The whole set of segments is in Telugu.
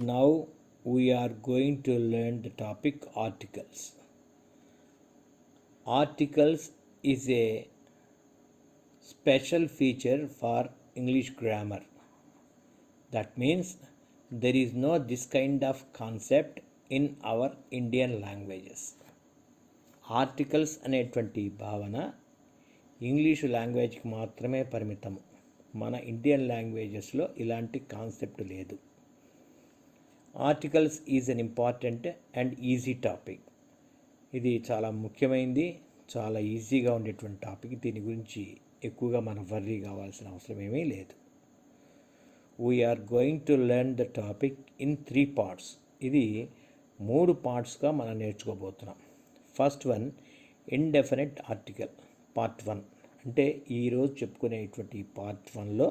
Now we are going to learn the topic articles. Articles is a special feature for English grammar. That means there is no this kind of concept in our Indian languages. Articles అనేటువంటి భావన ఇంగ్లీషు లాంగ్వేజ్కి మాత్రమే పరిమితము మన ఇండియన్ లాంగ్వేజెస్లో ఇలాంటి కాన్సెప్ట్ లేదు articles is an important and easy topic ఇది చాలా ముఖ్యమైనది చాలా ఈజీగా ఉండేటువంటి టాపిక్ దీని గురించి ఎక్కువగా మనం వర్రీ కావాల్సిన అవసరం ఏమీ లేదు. We are going to learn the topic in three parts ఇది మూడు పార్ట్స్గా మనం నేర్చుకోబోతున్నాం. First one indefinite article part one అంటే ఈరోజు చెప్పుకునేటువంటి పార్ట్ వన్లో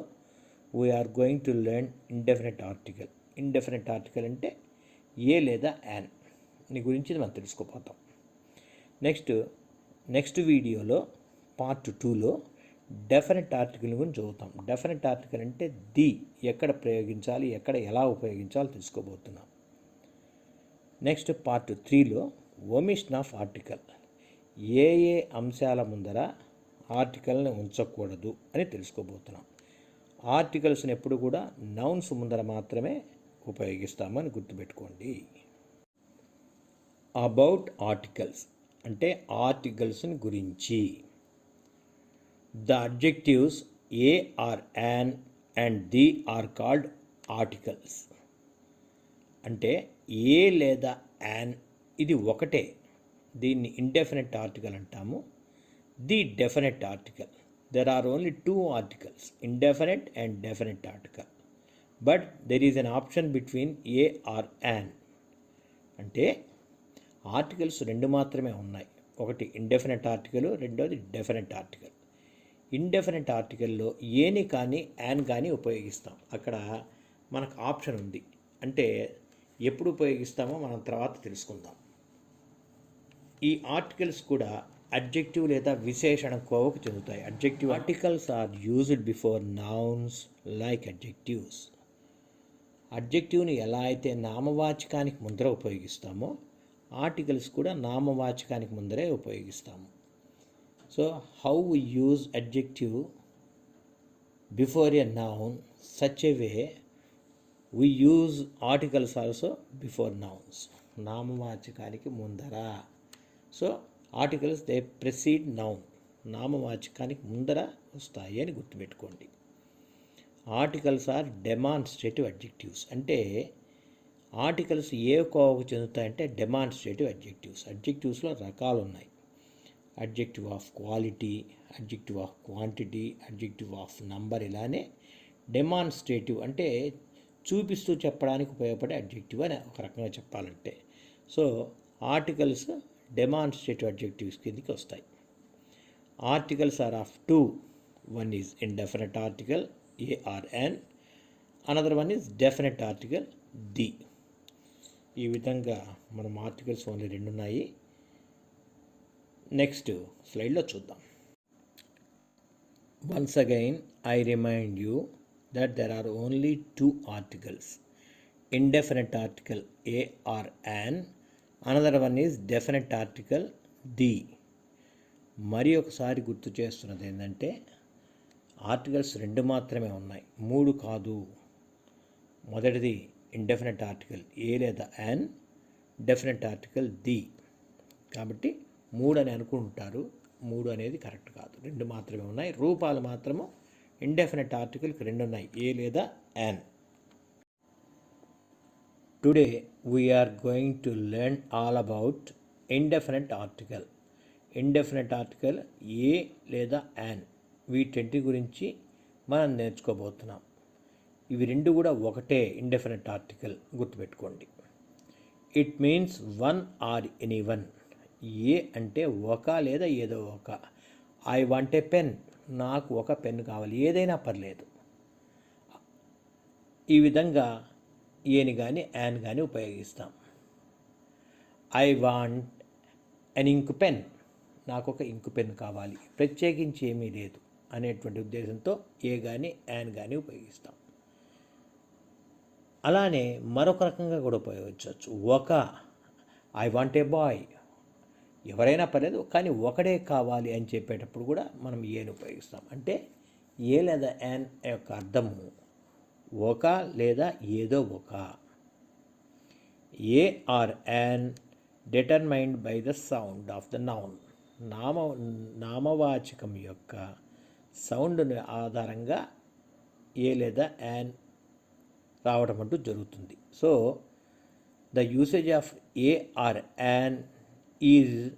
we are going to learn indefinite article indefinite article అంటే ఏ లేదా యాన్ నీ గురించి మనం తెలుసుకోపోతాం నెక్స్ట్ నెక్స్ట్ వీడియోలో పార్ట్ టూలో డెఫినెట్ ఆర్టికల్ గురించి చదువుతాం. డెఫినెట్ ఆర్టికల్ అంటే ది ఎక్కడ ప్రయోగించాలి ఎక్కడ ఎలా ఉపయోగించాలో తెలుసుకోబోతున్నాం. నెక్స్ట్ పార్ట్ త్రీలో ఒమిషన్ ఆఫ్ ఆర్టికల్ ఏ ఏ అంశాల ముందర ఆర్టికల్ని ఉంచకూడదు అని తెలుసుకోబోతున్నాం. ఆర్టికల్స్ని ఎప్పుడు కూడా నౌన్స్ ముందర మాత్రమే ఉపయోగిస్తామని గుర్తుపెట్టుకోండి. అబౌట్ ఆర్టికల్స్ అంటే ఆర్టికల్స్ని గురించి. The objectives a or an and the are called articles అంటే ఏ లేదా యాన్ ఇది ఒకటే. దీన్ని ఇండెఫినెట్ ఆర్టికల్ అంటాము. The definite article there are only two articles indefinite and definite article but there is an option between a or an అంటే ఆర్టికల్స్ రెండు మాత్రమే ఉన్నాయి. ఒకటి ఇండెఫినెట్ ఆర్టికల్ రెండోది డెఫినెట్ ఆర్టికల్ ఇండెఫినెట్ ఆర్టికల్లో ఏని కానీ యాన్ కానీ ఉపయోగిస్తాం. అక్కడ మనకు ఆప్షన్ ఉంది. అంటే ఎప్పుడు ఉపయోగిస్తామో మనం తర్వాత తెలుసుకుందాం. ఈ ఆర్టికల్స్ కూడా అడ్జెక్టివ్ లేదా విశేషణ కోవకు చెందుతాయి. Adjective articles are used before nouns like adjectives అడ్జెక్టివ్ని ఎలా అయితే నామవాచకానికి ముందర ఉపయోగిస్తామో ఆర్టికల్స్ కూడా నామవాచకానికి ముందరే ఉపయోగిస్తాము. So how we use adjective before a noun such a way we use articles also before nouns నామవాచకానికి ముందర. So articles they precede noun నామవాచకానికి ముందర వస్తాయి అని గుర్తుపెట్టుకోండి. ఆర్టికల్స్ ఆర్ డెమాన్స్ట్రేటివ్ అడ్జెక్టివ్స్ అంటే ఆర్టికల్స్ ఏ కోవకు చెందుతాయంటే డెమాన్స్ట్రేటివ్ అడ్జెక్టివ్స్ అడ్జెక్టివ్స్లో రకాలు ఉన్నాయి adjective of quality adjective of quantity adjective of number ఇలానే డెమాన్స్ట్రేటివ్ అంటే చూపిస్తూ చెప్పడానికి ఉపయోగపడే అడ్జెక్టివ్ అని ఒక రకంగా చెప్పాలంటే. సో ఆర్టికల్స్ డెమాన్స్ట్రేటివ్ అడ్జెక్టివ్స్ కిందకి వస్తాయి. Articles are of two one is indefinite article a or an another one is definite article the ఈ విధంగా మనం ఆర్టికల్స్ ఓన్లీ రెండు ఉన్నాయి. నెక్స్ట్ స్లైడ్లో చూద్దాం. Once again I remind you that there are only two articles indefinite article a or an another one is definite article మరి ఒకసారి గుర్తు చేస్తున్నది ఏంటంటే ఆర్టికల్స్ రెండు మాత్రమే ఉన్నాయి. మూడు కాదు. మొదటిది ఇండెఫినెట్ ఆర్టికల్ ఏ లేదా యాన్ డెఫినెట్ ఆర్టికల్ ది కాబట్టి మూడు అని అనుకుంటారు. మూడు అనేది కరెక్ట్ కాదు. రెండు మాత్రమే ఉన్నాయి. రూపాలు మాత్రము ఇండెఫినెట్ ఆర్టికల్కి రెండు ఉన్నాయి. ఏ లేదా an today we are going to learn all about indefinite article indefinite article a లేదా యాన్ వీటి గురించి మనం నేర్చుకోబోతున్నాం. ఇవి రెండు కూడా ఒకటే ఇండెఫినెట్ ఆర్టికల్ గుర్తుపెట్టుకోండి. It means one or any one a అంటే ఒక లేదా ఏదో ఒక. ఐ వాంట్ ఏ పెన్ నాకు ఒక పెన్ కావాలి. ఏదైనా పర్లేదు. ఈ విధంగా ఏని కానీ యాన్ కానీ ఉపయోగిస్తాం. I want an ink pen నాకు ఒక ఇంకు పెన్ కావాలి. ప్రత్యేకించి ఏమీ లేదు. అనేటువంటి ఉద్దేశంతో ఏ కానీ యాన్ కానీ ఉపయోగిస్తాం. అలానే మరొక రకంగా కూడా ఉపయోగించవచ్చు. ఒక ఐ వాంట్ ఏ బాయ్. ఎవరైనా పర్లేదు కానీ ఒకడే కావాలి అని చెప్పేటప్పుడు కూడా మనం ఏని ఉపయోగిస్తాం. అంటే ఏ లేదా యాన్ యొక్క అర్థము ఒక లేదా ఏదో ఒక. A or an determined by the sound of the noun. నామ నామవాచకం యొక్క సౌండ్ ఆధారంగా ఏ లేదా యాన్ రావడం అంటూ జరుగుతుంది. So the usage of a or an is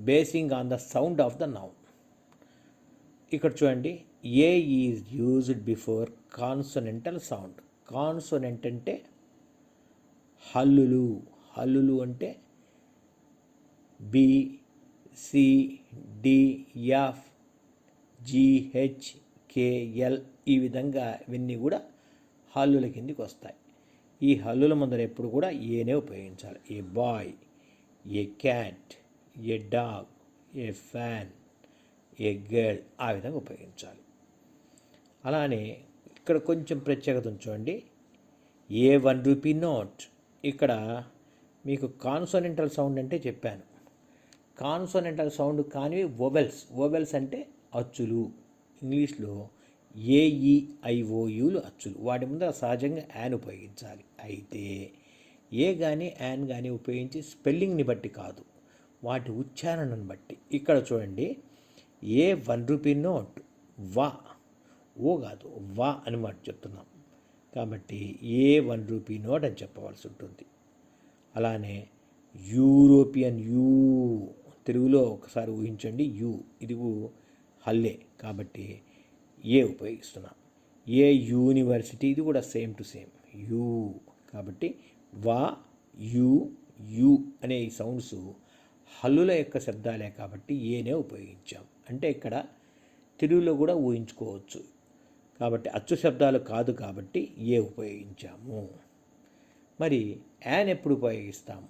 basing on the sound of the noun ఇక్కడ చూడండి a is used before consonantal sound consonant అంటే హల్లులు. హల్లులు అంటే B C D F G H K L ఈ విధంగా ఇవన్నీ కూడా హల్లుల కిందికి వస్తాయి. ఈ హల్లుల ముందర ఎప్పుడు కూడా ఏనే ఉపయోగించాలి. A boy a cat a dog a fan a girl ఆ విధంగా ఉపయోగించాలి. అలానే ఇక్కడ కొంచెం ప్రత్యేకత ఉంచండి ఏ వన్ రూపీ నోట్ ఇక్కడ మీకు కాన్సోనెంటల్ సౌండ్ అంటే చెప్పాను. కాన్సోనెంటల్ సౌండ్ కానివి ఓవెల్స్ ఓవెల్స్ అంటే అచ్చులు. ఇంగ్లీష్లో ఏఈఐఓయులు అచ్చులు. వాటి ముందర సహజంగా యాన్ ఉపయోగించాలి. అయితే ఏ కానీ యాన్ కానీ ఉపయోగించి స్పెల్లింగ్ని బట్టి కాదు. వాటి ఉచ్చారణను బట్టి. ఇక్కడ చూడండి. A one rupee note? వా. ఓ కాదు వా అని మాట చెప్తున్నాం. కాబట్టి ఏ వన్ రూపీ నోట్ అని చెప్పవలసి ఉంటుంది. అలానే యూరోపియన్ యూ. తెలుగులో ఒకసారి ఊహించండి. యూ. ఇది హల్లే కాబట్టి ఏ ఉపయోగిస్తున్నాం. ఏ యూనివర్సిటీ ఇది కూడా సేమ్ టు సేమ్. యూ కాబట్టి వా యు యు అనే ఈ సౌండ్స్ హల్లుల యొక్క శబ్దాలే కాబట్టి ఏనే ఉపయోగించాం. అంటే ఇక్కడ తెలుగులో కూడా ఊహించుకోవచ్చు. కాబట్టి అచ్చు శబ్దాలు కాదు కాబట్టి ఏ ఉపయోగించాము. మరి యాన్ ఎప్పుడు ఉపయోగిస్తాము?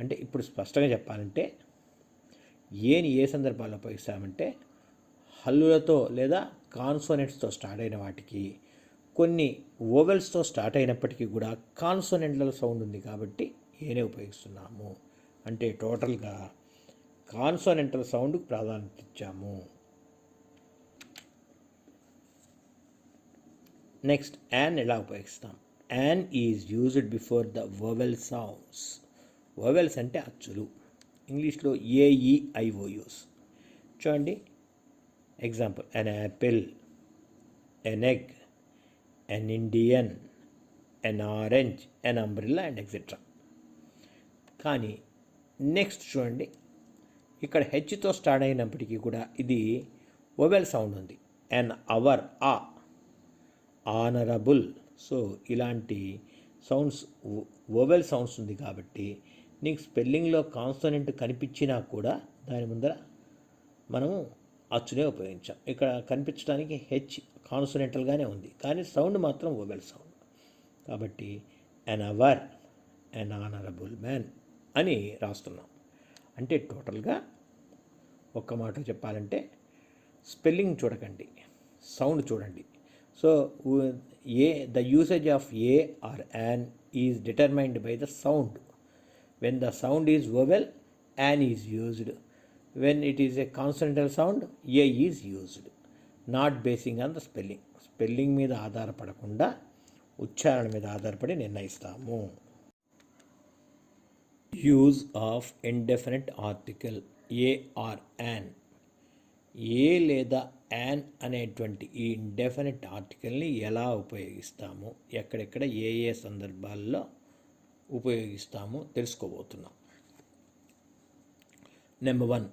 అంటే ఇప్పుడు స్పష్టంగా చెప్పాలంటే ఏని ఏ సందర్భాల్లో ఉపయోగిస్తామంటే హల్లులతో లేదా కాన్సోనెంట్స్తో స్టార్ట్ అయిన వాటికి కొన్ని ఓవెల్స్తో స్టార్ట్ అయినప్పటికీ కూడా కాన్సోనెంట్ల సౌండ్ ఉంది కాబట్టి ఏనే ఉపయోగిస్తున్నాము. అంటే టోటల్గా కాన్సోనెంటల్ సౌండ్కు ప్రాధాన్యత ఇచ్చాము. నెక్స్ట్ యాన్ ఎలా ఉపయోగిస్తాం? An is used before the vowel sounds. Vowels అంటే అచ్చులు. ఇంగ్లీష్లో A E I O Us చూడండి. Example an apple an egg an Indian an orange an umbrella and etcetera కానీ నెక్స్ట్ చూడండి. ఇక్కడ హెచ్తో స్టార్ట్ అయినప్పటికీ కూడా ఇది ఓవెల్ సౌండ్ ఉంది. ఎన్ అవర్ ఆ ఆనరబుల్ సో ఇలాంటి సౌండ్స్ ఓవెల్ సౌండ్స్ ఉంది కాబట్టి నీకు స్పెల్లింగ్లో కాన్సోనెంట్ కనిపించినా కూడా దాని ముందర మనము అచ్చునే ఉపయోగించాం. ఇక్కడ కనిపించడానికి హెచ్ కాన్సోనెంటల్గానే ఉంది. కానీ సౌండ్ మాత్రం ఓవెల్ సౌండ్. కాబట్టి an hour an honourable man అని రాస్తున్నాం. అంటే టోటల్గా ఒక్క మాట చెప్పాలంటే స్పెల్లింగ్ చూడకండి. సౌండ్ చూడండి. So a the usage of a or an is determined by the sound when the sound is vowel an is used when it is a consonantal sound a is used not basing on the spelling spelling మీద ఆధారపడకుండా ఉచ్చారణ మీద ఆధారపడి నిర్ణయిస్తాము. Use of indefinite article a or an a లేదా యాన్ అనేటువంటి ఈ ఇండెఫినెట్ ఆర్టికల్ని ఎలా ఉపయోగిస్తాము? ఎక్కడెక్కడ ఏ ఏ సందర్భాల్లో ఉపయోగిస్తాము తెలుసుకోబోతున్నాం. Number one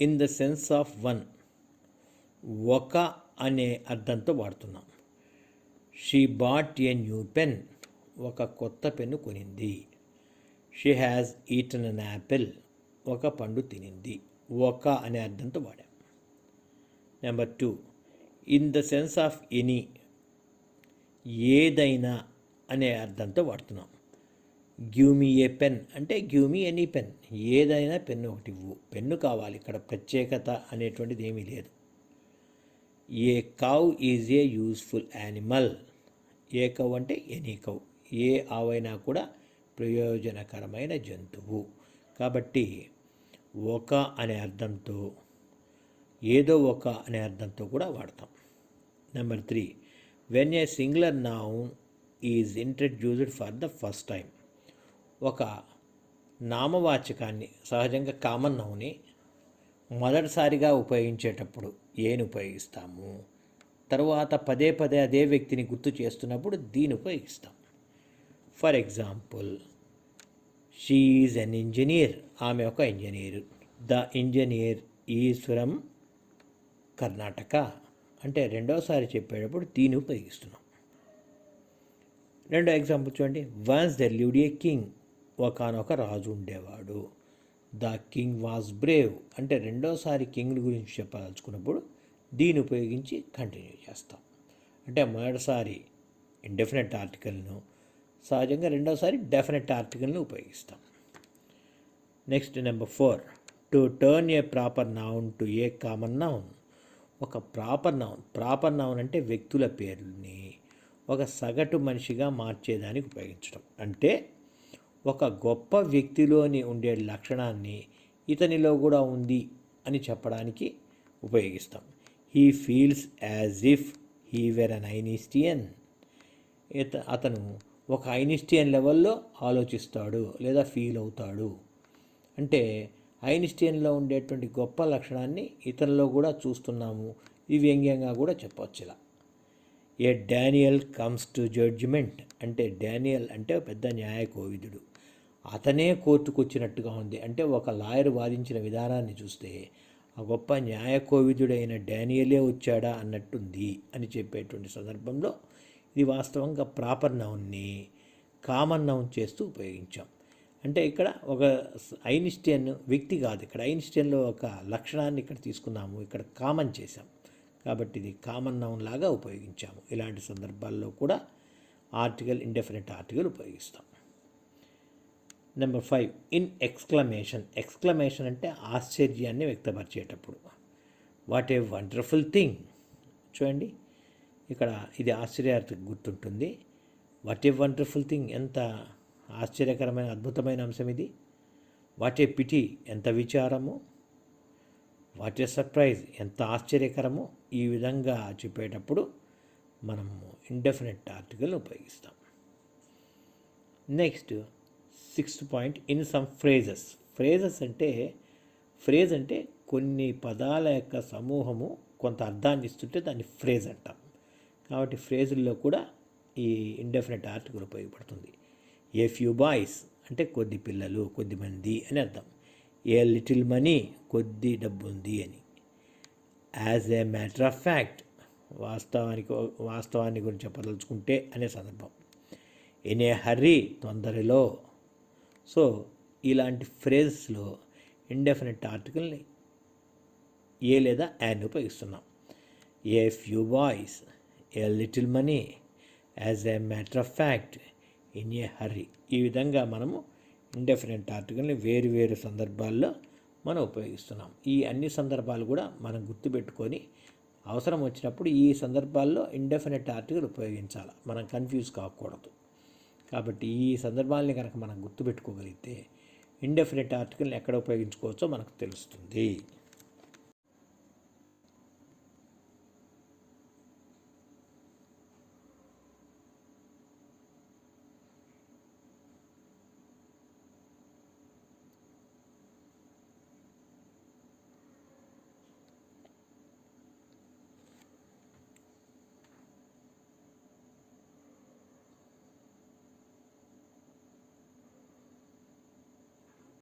in the sense of one ఒక అనే అర్థంతో వాడుతున్నాం. She bought a new pen ఒక కొత్త pen కొనింది. She has eaten an apple ఒక పండు తినింది. ఒక అనే అర్థంతో వాడాం. Number two in the sense of any ఏదైనా అనే అర్థంతో వాడుతున్నాం. Give me a pen. అంటే గివ్ మీ ఎనీ పెన్. ఏదైనా పెన్ను ఒకటి ఇవ్వు. పెన్ను కావాలి. ఇక్కడ ప్రత్యేకత అనేటువంటిది ఏమీ లేదు. A cow is a useful animal. A cow అంటే ఎనీ కవ్ ఏ ఆవైనా కూడా ప్రయోజనకరమైన జంతువు. కాబట్టి ఒక అనే అర్థంతో ఏదో ఒక అనే అర్థంతో కూడా వాడతాం. Number three. When a singular noun is introduced for the first time ఒక నామవాచకాన్ని సహజంగా కామన్ నౌని మొదటిసారిగా ఉపయోగించేటప్పుడు ఏని ఉపయోగిస్తాము? తర్వాత పదే పదే అదే వ్యక్తిని గుర్తు చేస్తున్నప్పుడు దీని ఉపయోగిస్తాం. For example she is an engineer ఆమె ఒక engineer the engineer is from Karnataka అంటే రెండోసారి చెప్పేటప్పుడు దీన్ని ఉపయోగిస్తున్నాం. రెండో ఎగ్జాంపుల్ చూడండి. Once there lived a king ఒకనొక రాజు ఉండేవాడు. ద కింగ్ వాజ్ బ్రేవ్ అంటే రెండోసారి కింగ్ గురించి చెప్పదలుచుకున్నప్పుడు దీన్ని ఉపయోగించి కంటిన్యూ చేస్తాం. అంటే మొదటిసారి ఇండెఫినెట్ ఆర్టికల్ను సహజంగా రెండోసారి డెఫినెట్ ఆర్టికల్ని ఉపయోగిస్తాం. Next number four to turn a proper noun to a common noun ఒక ప్రాపర్ నౌన్ ప్రాపర్ నౌన్ అంటే వ్యక్తుల పేర్లని ఒక సగటు మనిషిగా మార్చేదానికి ఉపయోగించడం అంటే ఒక గొప్ప వ్యక్తిలోని ఉండే లక్షణాన్ని ఇతనిలో కూడా ఉంది అని చెప్పడానికి ఉపయోగిస్తాం. He feels as if he were an Einstein ఇత అతను ఒక ఐనిస్టియన్ లెవెల్లో ఆలోచిస్తాడు లేదా ఫీల్ అవుతాడు. అంటే ఐనిస్టియన్లో ఉండేటువంటి గొప్ప లక్షణాన్ని ఇతనిలో కూడా చూస్తున్నాము. ఈ వ్యంగ్యంగా కూడా చెప్పవచ్చు ఇలా. A Daniel comes to judgement అంటే డానియల్ అంటే పెద్ద న్యాయ కోవిదుడు అతనే కోర్టుకు వచ్చినట్టుగా ఉంది. అంటే ఒక లాయర్ వాదించిన విధానాన్ని చూస్తే ఆ గొప్ప న్యాయకోవిదుడైన డానియలే వచ్చాడా అన్నట్టుంది అని చెప్పేటువంటి సందర్భంలో ఇది వాస్తవంగా ప్రాపర్ నౌన్ని కామన్ నౌన్ చేస్తూ ఉపయోగించాం. అంటే ఇక్కడ ఒక ఐనిస్టియన్ వ్యక్తి కాదు. ఇక్కడ ఐనిస్టియన్లో ఒక లక్షణాన్ని ఇక్కడ తీసుకున్నాము. ఇక్కడ కామన్ చేశాం. కాబట్టి ఇది కామన్ నౌన్ లాగా ఉపయోగించాము. ఇలాంటి సందర్భాల్లో కూడా ఆర్టికల్ ఇండెఫినెట్ ఆర్టికల్ ఉపయోగిస్తాం. Number five in exclamation exclamation అంటే ఆశ్చర్యాన్ని వ్యక్తపరిచేటప్పుడు. వాట్ ఏ వండర్ఫుల్ థింగ్ చూడండి ఇక్కడ ఇది ఆశ్చర్యార్థ గుర్తుంటుంది. వాట్ ఏ వండర్ఫుల్ థింగ్ ఎంత ఆశ్చర్యకరమైన అద్భుతమైన అంశం ఇది. వాట్ ఏ పిటి ఎంత విచారము. వాట్ ఏ సర్ప్రైజ్ ఎంత ఆశ్చర్యకరము. ఈ విధంగా చెప్పేటప్పుడు మనము ఇండెఫినెట్ ఆర్టికల్ ఉపయోగిస్తాం. Next sixth point in some phrases. Phrases అంటే ఫ్రేజ్ అంటే కొన్ని పదాల యొక్క సమూహము కొంత అర్థాన్ని ఇస్తుంటే దాన్ని ఫ్రేజ్ అంటాం. కాబట్టి ఫ్రేజుల్లో కూడా ఈ ఇండెఫినెట్ ఆర్టికల్ ఉపయోగపడుతుంది. ఏ ఫ్యూ బాయ్స్ అంటే కొద్ది పిల్లలు కొద్ది మంది అని అర్థం. ఏ లిటిల్ మనీ కొద్ది డబ్బు ఉంది అని. As a matter of fact వాస్తవానికి వాస్తవాన్ని గురించి చెప్పదలుచుకుంటే అనే సందర్భం. ఎన్ ఏ హర్రీ తొందరలో సో ఇలాంటి ఫ్రేజెస్లో ఇండెఫినెట్ ఆర్టికల్ని ఏ లేదా యాడ్ని ఉపయోగిస్తున్నాం. A few boys a little money as a matter of fact in a hurry. ఈ విధంగా మనము ఇండెఫినెట్ ఆర్టికల్ని వేరు వేరు సందర్భాల్లో మనం ఉపయోగిస్తున్నాం. ఈ అన్ని సందర్భాలు కూడా మనం గుర్తుపెట్టుకొని అవసరం వచ్చినప్పుడు ఈ సందర్భాల్లో ఇండెఫినెట్ ఆర్టికల్ ఉపయోగించాలి. మనం కన్ఫ్యూజ్ కాకూడదు. కాబట్టి ఈ సందర్భాల్ని కనుక మనం గుర్తుపెట్టుకోగలిగితే ఇండెఫినెట్ ఆర్టికల్ని ఎక్కడ ఉపయోగించుకోవచ్చో మనకు తెలుస్తుంది.